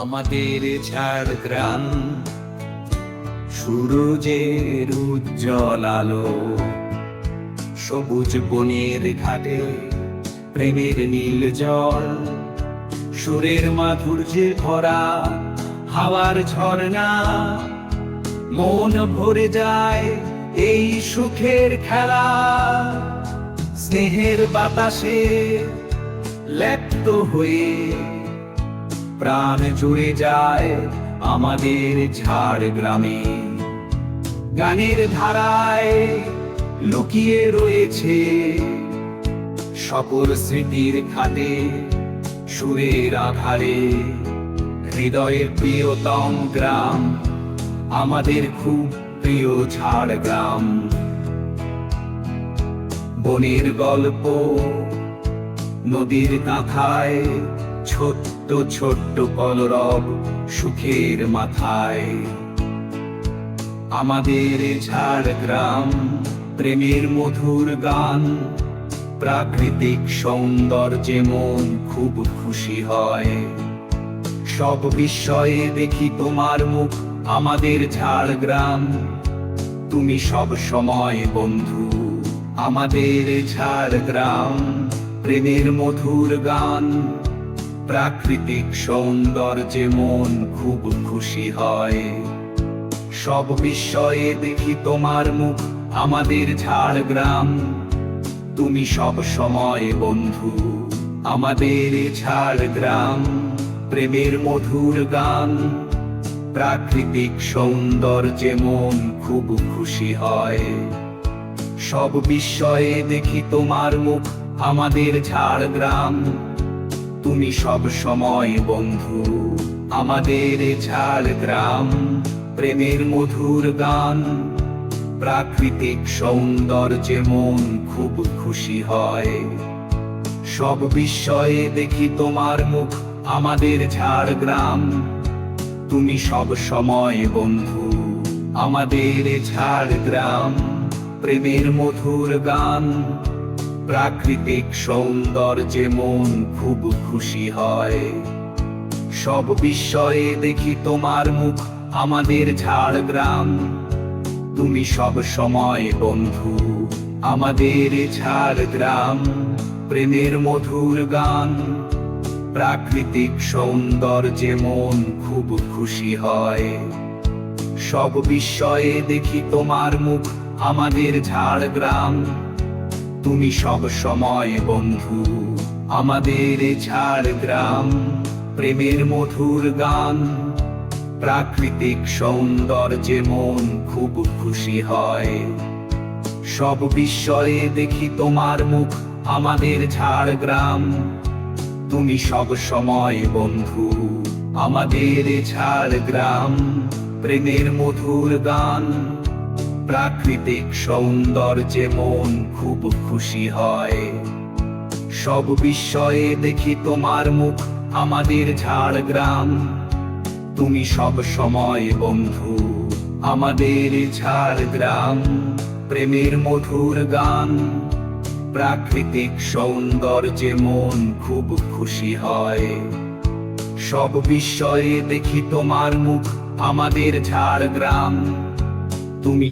আমাদের ঝাড়গ্রাম সূরজের উজ্জ্বল আলো, সবুজ বনের ঘাটে প্রেমের নীল জল, সুরের মাধুর্যে ভরা হাওয়ার ঝর্ণা। মন ভরে যায় এই সুখের খেলা, স্নেহের বাতাসে লেপ্ত হয়ে প্রাণ জুড়ে যায় আমাদের ঝাড় গ্রামে গানের ধারায় লুকিয়ে রয়েছে সকল স্মৃতির খাতে সুরের আধারে। হৃদয়ের প্রিয়তম গ্রাম আমাদের খুব প্রিয় ঝাড় গ্রাম বনের গল্প নদীর কাঁথায় ছোট্ট ছোট্ট কলরব সুখের মাথায়। আমাদের ঝাড়গ্রাম প্রেমের মধুর গান, প্রাকৃতিক সৌন্দর্যে মন খুব খুশি হয়। সব বিস্ময়ে দেখি তোমার মুখ, আমাদের ঝাড়গ্রাম। তুমি সব সময় বন্ধু, আমাদের ঝাড়গ্রাম। প্রেমের মধুর গান প্রাকৃতিক সৌন্দর্যে মন খুব খুশি হয়। সব বিষয়ে দেখি তোমার মুখ, আমাদের ঝাড়গ্রাম। তুমি সব সময় বন্ধু, আমাদের ঝাড়গ্রাম। প্রেমের মধুর গান, প্রাকৃতিক সৌন্দর্যে মন খুব খুশি হয়। সব বিষয়ে দেখি তোমার মুখ, আমাদের ঝাড়গ্রাম। তুমি সব সময় বন্ধু। আমাদের ঝাড়গ্রাম প্রেমের মধুর গান। প্রাকৃতিক সৌন্দর্যে মন খুব খুশি হয়। সব বিস্ময়ে দেখি তোমার মুখ, আমাদের ঝাড়গ্রাম তুমি সব সময় বন্ধু, আমাদের ঝাড়গ্রাম প্রেমের মধুর গান প্রাকৃতিক সৌন্দর্যে মন খুব খুশি হয়। সব বিস্ময়ে দেখি তোমার মুখ আমাদের ঝাড়গ্রাম। তুমি সব সময় বন্ধু আমাদের ঝাড়গ্রাম। প্রেমের মধুর গান, প্রাকৃতিক সৌন্দর্যে মন খুব খুশি হয়। সব বিস্ময়ে দেখি তোমার মুখ আমাদের ঝাড়গ্রাম। তুমি সব সময় বন্ধু। আমাদের ঝাড়গ্রাম প্রেমের মধুর গান। প্রাকৃতিক সৌন্দর্যে মন খুব খুশি হয়। সব বিস্ময়ে দেখি তোমার মুখ, আমাদের ঝাড়গ্রাম তুমি সব সময় বন্ধু, আমাদের ঝাড়গ্রাম প্রেমের মধুর গান। প্রাকৃতিক সৌন্দর্যে মন খুব খুশি হয়। সব বিস্ময়ে দেখি তোমার মুখ, আমাদের ঝাড়গ্রাম। তুমি সব সময় বন্ধু, আমাদের ঝাড়গ্রাম। প্রেমের মধুর গান, প্রাকৃতিক সৌন্দর্যে মন খুব খুশি হয়। সব বিষয়ে দেখি তোমার মুখ, আমাদের ঝাড়গ্রাম। তুমি